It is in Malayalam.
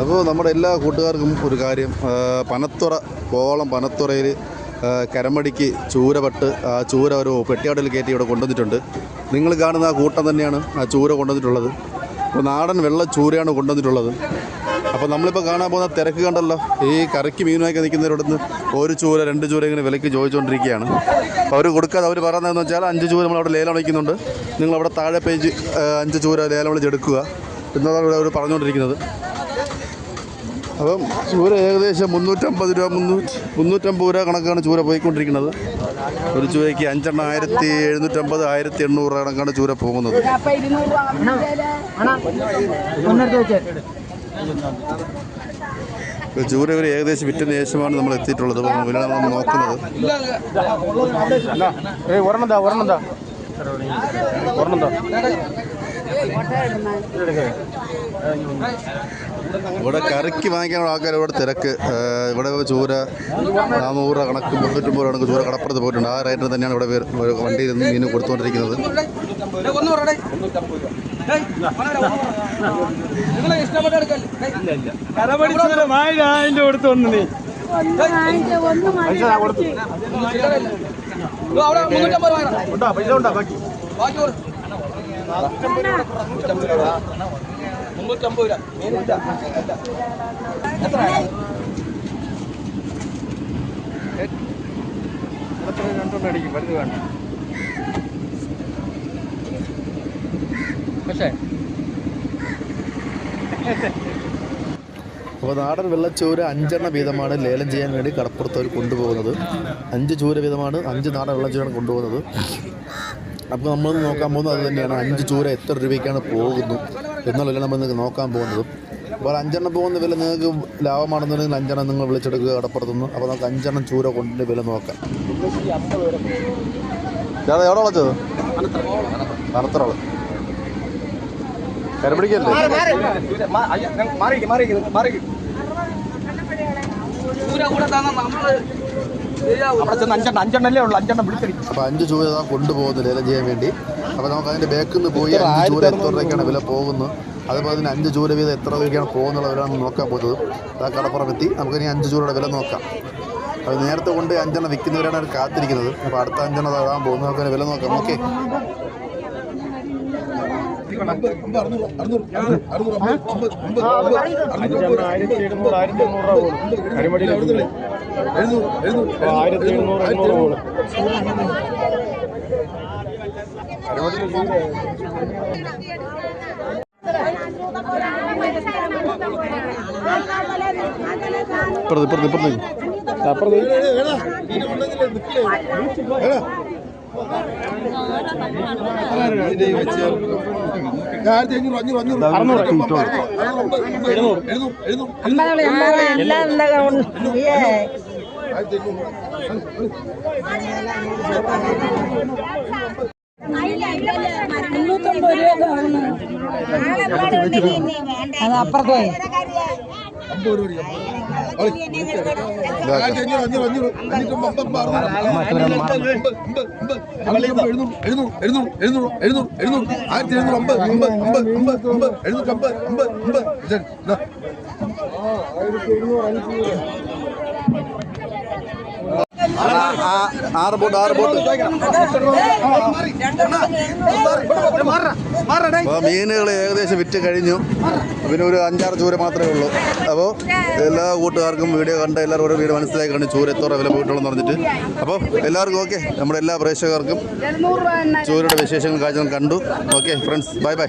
അപ്പോൾ നമ്മുടെ എല്ലാ കൂട്ടുകാർക്കും ഒരു കാര്യം പനത്തുറ കോവളം പനത്തുറയിൽ കരമടിക്ക് ചൂരപട്ട് ആ ചൂര ഒരു പെട്ടിയാടിൽ കയറ്റി ഇവിടെ കൊണ്ടുവന്നിട്ടുണ്ട്. നിങ്ങൾ കാണുന്ന ആ കൂട്ടം തന്നെയാണ് ആ ചൂര കൊണ്ടുവന്നിട്ടുള്ളത്. അപ്പോൾ നാടൻ വെള്ള ചൂരയാണ് കൊണ്ടുവന്നിട്ടുള്ളത്. അപ്പോൾ നമ്മളിപ്പോൾ കാണാൻ പോകുന്ന തിരക്ക് കണ്ടല്ലോ ഈ കറിക്ക് മീനുമാക്കി നിൽക്കുന്നവരോടൊന്ന് ഒരു ചൂര രണ്ട് ചൂര ഇങ്ങനെ വിലയ്ക്ക് ചോദിച്ചുകൊണ്ടിരിക്കുകയാണ്. അപ്പോൾ അവർ കൊടുക്കാതെ അവർ പറയുന്നതെന്ന് വെച്ചാൽ അഞ്ച് ചൂര നമ്മളവിടെ ലേലം വിളിക്കുന്നുണ്ട് നിങ്ങൾ അവിടെ താഴെ പേജ് അഞ്ച് ചൂര ലേലം വിളിച്ചെടുക്കുക എന്നതാണ് ഇവിടെ അവർ പറഞ്ഞുകൊണ്ടിരിക്കുന്നത്. അപ്പം ചൂര ഏകദേശം മുന്നൂറ്റമ്പത് രൂപ മുന്നൂറ്റി മുന്നൂറ്റമ്പത് രൂപ കണക്കാണ് ചൂര പോയിക്കൊണ്ടിരിക്കുന്നത്. ഒരു ചൂരയ്ക്ക് അഞ്ചെണ്ണം ആയിരത്തി എഴുന്നൂറ്റമ്പത് ആയിരത്തി എണ്ണൂറ് രൂപ കണക്കാണ് ചൂര പോകുന്നത്. ചൂര ഒരു ഏകദേശം വിറ്റതിന് ശേഷമാണ് നമ്മൾ എത്തിയിട്ടുള്ളത്. അപ്പം വില നമ്മൾ നോക്കുന്നത്. ഒരെണ്ണം ഒരെണ്ണം ഒരെണ്ണം ഇവിടെ കറിക്ക് വാങ്ങിക്കാനുള്ള ആൾക്കാർ ഇവിടെ തിരക്ക്. ഇവിടെ ചൂര നാനൂറ് രൂപ കണക്ക് മുന്നൂറ്റമ്പത് രൂപ കണക്ക് ചൂര കടപ്പുറത്ത് പോയിട്ടുണ്ട്. ആ റേറ്റിന് തന്നെയാണ് ഇവിടെ വണ്ടിയിൽ നിന്ന് മീൻ കൊടുത്തുകൊണ്ടിരിക്കുന്നത്. കൊടുത്തു. നീ ഉണ്ടാ? പൈസ എത്ര അപ്പോൾ നാടൻ വെള്ളച്ചൂര അഞ്ചെണ്ണ വീതമാണ് ലേലം ചെയ്യാൻ വേണ്ടി കടപ്പുറത്ത് അവർ കൊണ്ടുപോകുന്നത്. അഞ്ച് ചൂര വീതമാണ് അഞ്ച് നാടൻ വെള്ളച്ചൂരാണ് കൊണ്ടുപോകുന്നത്. അപ്പോൾ നമ്മൾ നോക്കാൻ പോകുന്നത് അത് തന്നെയാണ്. അഞ്ച് ചൂര എത്ര രൂപയ്ക്കാണ് പോകുന്നു എന്നുള്ളതാണ് നമ്മൾ നിങ്ങൾക്ക് നോക്കാൻ പോകുന്നത്. അപ്പോൾ അഞ്ചെണ്ണം പോകുന്ന വില നിങ്ങൾക്ക് ലാഭമാണെന്നുണ്ടെങ്കിൽ അഞ്ചെണ്ണം നിങ്ങൾ വിളിച്ചെടുക്കുക കടപ്പുറത്തുനിന്ന്. അപ്പോൾ നമുക്ക് അഞ്ചെണ്ണം ചൂര കൊണ്ടിന്റെ വില നോക്കാം. ചേട്ടാ എവിടെ വിളിച്ചത്? കറുത്തറോൾ കരപിടിക്കല്ലേ അവിടെ ചെന്ന് അഞ്ചെണ്ണം അഞ്ചെണ്ണല്ലേ ഉള്ളു അഞ്ചെണ്ണം വിളിച്ചടിക്കും അപ്പോൾ അഞ്ച് ചൂര ഇതാ കൊണ്ടുപോകുന്നു ലേലം ചെയ്യാൻ വേണ്ടി. അപ്പോൾ നമുക്ക് അതിന്റെ ബാക്കിൽ നിന്ന് പോയി അഞ്ച് ചൂര എത്ര രൂപയ്ക്കാണ് വില പോകുന്നത്? അതുപോലെ തന്നെ അഞ്ച് ചൂര വീതം എത്ര രൂപയ്ക്കാണ് പോകുന്നുള്ളവരാണ് നോക്കാൻ പോകുന്നത് അതാ കടപ്പുറം എത്തി നമുക്കിനി അഞ്ച് ചൂരയുടെ വില നോക്കാം. അത് നേരത്തെ കൊണ്ട് അഞ്ചെണ്ണം വിൽക്കുന്നവരാണ് അവർ കാത്തിരിക്കുന്നത്. അപ്പോൾ അടുത്ത അഞ്ചെണ്ണം തൊഴാൻ പോകുന്നു നമുക്ക് വില നോക്കാം. ഓക്കെ. ആയിരത്തി എഴുന്നൂറ് ആയിരത്തി എണ്ണൂറ് രൂപ കരിമടിയിൽ ആയിരത്തി എഴുന്നൂറ് എണ്ണൂറ് പോകും ഇപ്പുറത്ത് ഇപ്പുറത്ത് ഇപ്പുറത്ത് അപ്പുറത്ത് മുന്നൂറ്റമ്പത് രൂപ അത് അപ്പുറത്തെ. ആയിരത്തി എഴുന്നൂറ് അമ്പത് അമ്പത് അമ്പത് അമ്പത് അമ്പത് എഴുന്നൂറ്റമ്പത് അമ്പത് അമ്പത് ആയിരത്തി എഴുന്നൂറ് അഞ്ചൂറ് ആറ് ബോട്ട് ആറ് ബോട്ട്. അപ്പോൾ മീനുകൾ ഏകദേശം വിറ്റ് കഴിഞ്ഞു. പിന്നെ ഒരു അഞ്ചാറ് ചൂര മാത്രമേ ഉള്ളൂ. അപ്പോൾ എല്ലാ കൂട്ടുകാർക്കും വീഡിയോ കണ്ട എല്ലാവരും വീഡിയോ മനസ്സിലായി കണ്ട് ചൂര എത്ര വില പോയിട്ടുള്ളെന്ന് പറഞ്ഞിട്ട്. അപ്പോൾ എല്ലാവർക്കും ഓക്കെ. നമ്മുടെ എല്ലാ പ്രേക്ഷകർക്കും ചൂരയുടെ വിശേഷങ്ങൾ കാഴ്ചകൾ കണ്ടു. Okay friends bye bye